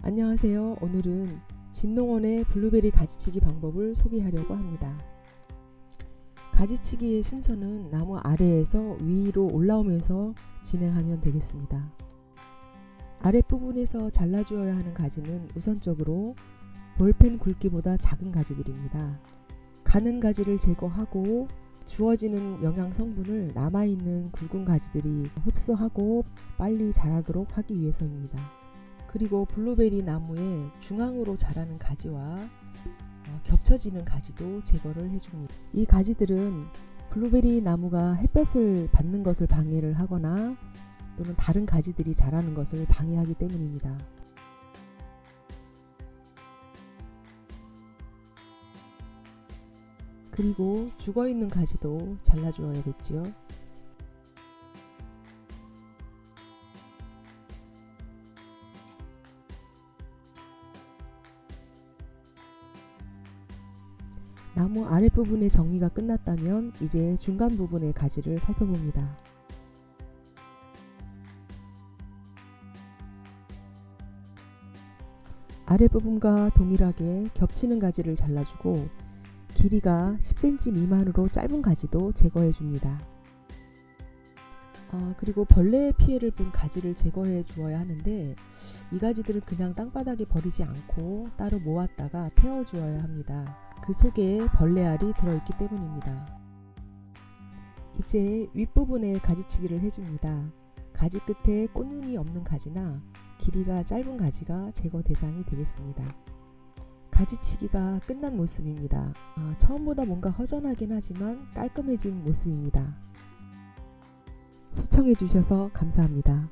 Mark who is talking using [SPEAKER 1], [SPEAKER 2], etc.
[SPEAKER 1] 안녕하세요. 오늘은 진농원의 블루베리 가지치기 방법을 소개하려고 합니다. 가지치기의 순서는 나무 아래에서 위로 올라오면서 진행하면 되겠습니다. 아랫부분에서 잘라주어야 하는 가지는 우선적으로 볼펜 굵기보다 작은 가지들입니다. 가는 가지를 제거하고 주어지는 영양 성분을 남아있는 굵은 가지들이 흡수하고 빨리 자라도록 하기 위해서입니다. 그리고 블루베리 나무의 중앙으로 자라는 가지와 어, 겹쳐지는 가지도 제거를 해줍니다. 이 가지들은 블루베리 나무가 햇볕을 받는 것을 방해를 하거나 또는 다른 가지들이 자라는 것을 방해하기 때문입니다. 그리고 죽어 있는 가지도 잘라주어야겠지요. 나무 아랫부분의 정리가 끝났다면 이제 중간 부분의 가지를 살펴봅니다. 아랫부분과 동일하게 겹치는 가지를 잘라주고 길이가 10cm 미만으로 짧은 가지도 제거해 줍니다. 아, 그리고 벌레의 피해를 본 가지를 제거해 주어야 하는데 이 가지들은 그냥 땅바닥에 버리지 않고 따로 모았다가 태워 주어야 합니다. 그 속에 벌레 알이 들어있기 때문입니다. 이제 윗부분에 가지치기를 해줍니다. 가지 끝에 꽃눈이 없는 가지나 길이가 짧은 가지가 제거 대상이 되겠습니다. 가지치기가 끝난 모습입니다. 아, 처음보다 뭔가 허전하긴 하지만 깔끔해진 모습입니다. 시청해주셔서 감사합니다.